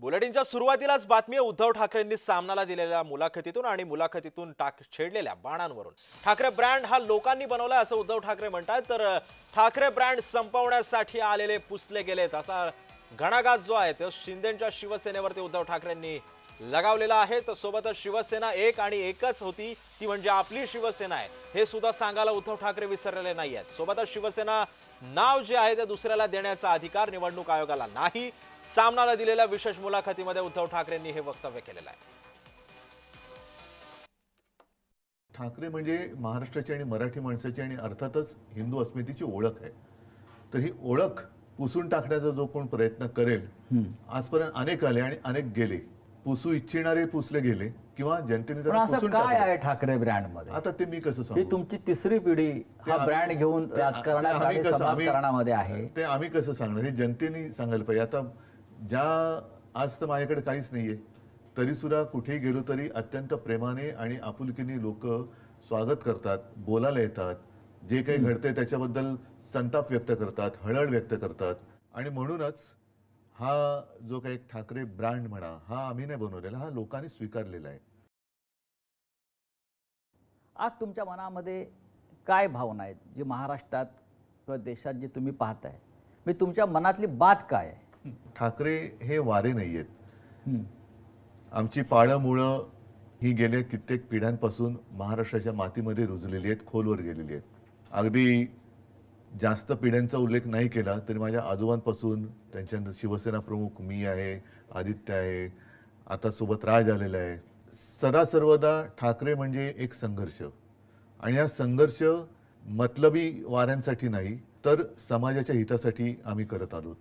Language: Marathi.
बुलेटिनच्या सुरुवातीलाच बातमी उद्धव ठाकरेंनी सामनाला दिलेल्या मुलाखतीतून आणि मुलाखतीतून टाक छेडलेल्या बाणांवरून. ठाकरे ब्रँड हा लोकांनी बनवला असं उद्धव ठाकरे म्हणतात तर ठाकरे ब्रँड संपवण्यासाठी आलेले पुसले गेलेत असा घणाघात जो आहे तो शिंदेच्या शिवसेनेवरती उद्धव ठाकरेंनी लगावलेला आहे. तर सोबतच शिवसेना एक आणि एकच होती. ती म्हणजे आपली शिवसेना आहे. हे सुद्धा सांगायला उद्धव ठाकरे विसरलेले नाही आहेत. सोबतच शिवसेना नाव जे आहे ते दुसऱ्याला देण्याचा अधिकार निवडणूक आयोगाला नाही. सामनाला दिलेल्या विशेष मुलाखतीमध्ये उद्धव ठाकरेंनी हे वक्तव्य केलेलं आहे. ठाकरे म्हणजे महाराष्ट्राची आणि मराठी माणसाची आणि अर्थातच हिंदू अस्मितेची ओळख आहे. तर ही ओळख पुसून टाकण्याचा जो कोण प्रयत्न करेल आजपर्यंत अनेक आले आणि अनेक गेले. पुसू इच्छिणारे पुसले गेले किंवा जनतेने पण असं काय. आहे ठाकरे ब्रँडमध्ये आता ते मी कसं सांगू? तुमची तिसरी पिढी हा ब्रँड घेऊन समाजकारणामध्ये आहे. ते आम्ही कसं सांगणार? हे जनतेने सांगायला पाहिजे. आता ज्या आज तर माझ्याकडे काहीच नाहीये. तरी सुद्धा कुठेही गेलो तरी अत्यंत प्रेमाने आणि आपुलकीने लोक स्वागत करतात बोलायला येतात. जे काही घडतंय त्याच्याबद्दल संताप व्यक्त करतात हळहळ व्यक्त करतात. आणि म्हणूनच हा जो काही ठाकरे ब्रँड म्हणा हा आम्ही नाही बनवलेला हा लोकांनी स्वीकारलेला आहे. आज तुमच्या मनामध्ये काय भावना आहेत जी महाराष्ट्रात किंवा देशात जे तुम्ही पाहताय? मी तुमच्या मनातली बात काय आहे? ठाकरे हे वारे नाही आहेत. आमची पाळं मुळं ही गेल्या कित्येक पिढ्यांपासून महाराष्ट्राच्या मातीमध्ये रुजलेली आहेत खोलवर गेलेली आहेत. अगदी जास्त पिढ्यांचा उल्लेख नाही केला तरी माझ्या आजोबांपासून त्यांच्यानंतर शिवसेना प्रमुख मी आहे आदित्य आहे आता सोबत राज आलेला आहे. सदा सर्वदा ठाकरे म्हणजे एक संघर्ष. आणि हा संघर्ष मतलबी वाऱ्यांसाठी नाही तर समाजाच्या हितासाठी आम्ही करत आलोत.